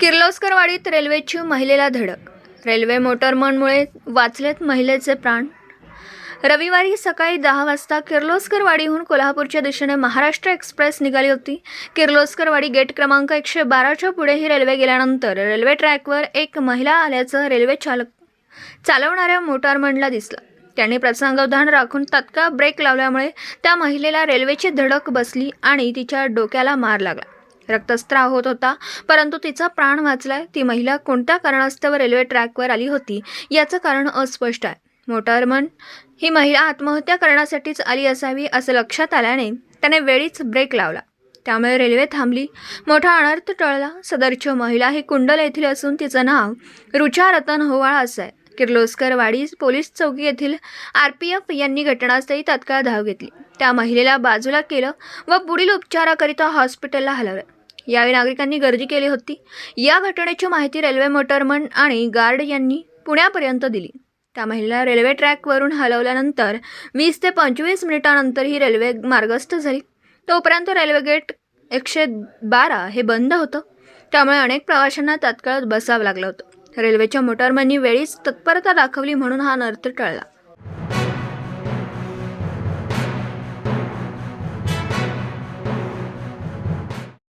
किर्लोस्करवाडीत रेल्वेची महिलेला धडक. रेल्वे मोटरमनमुळे वाचलेत महिलेचे प्राण. रविवारी सकाळी दहा वाजता किर्लोस्करवाडीहून कोल्हापूरच्या दिशेने महाराष्ट्र एक्सप्रेस निघाली होती. किर्लोस्करवाडी गेट क्रमांक एकशे बाराच्या पुढे ही रेल्वे गेल्यानंतर रेल्वे ट्रॅकवर एक महिला आल्याचं रेल्वे चालक चालवणाऱ्या मोटारमनला दिसलं. त्यांनी प्रसंगावधान राखून तत्काळ ब्रेक लावल्यामुळे त्या महिलेला रेल्वेची धडक बसली आणि तिच्या डोक्याला मार लागला. रक्तस्त्राव होत होता. परंतु तिचा प्राण वाचलाय. ती महिला कोणत्या कारणास्तव रेल्वे ट्रॅकवर आली होती याचं कारण अस्पष्ट आहे. मोटारमन ही महिला आत्महत्या करण्यासाठीच आली असावी असं लक्षात आल्याने त्याने वेळीच ब्रेक लावला. त्यामुळे रेल्वे थांबली. मोठा अनर्थ टळला. सदरची महिला ही कुंडल येथील असून तिचं नाव रुचा रतन होवाळ असं आहे. किर्लोस्कर वाडी पोलीस चौकी येथील आर पी एफ यांनी घटनास्थळी तात्काळ धाव घेतली. त्या महिलेला बाजूला केलं व पुढील उपचाराकरिता हॉस्पिटलला हलवलं. यावेळी नागरिकांनी गर्दी केली होती. या घटनेची माहिती रेल्वे मोटरमन आणि गार्ड यांनी पुण्यापर्यंत दिली. त्या महिला रेल्वे ट्रॅकवरून हलवल्यानंतर वीस ते पंचवीस मिनिटानंतर ही रेल्वे मार्गस्थ झाली. तोपर्यंत रेल्वे गेट एकशे बारा हे बंद होतं. त्यामुळे अनेक प्रवाशांना तात्काळ बसावं लागलं होतं. रेल्वेच्या मोटारमननी वेळीच तत्परता दाखवली म्हणून हा नर्थ टळला.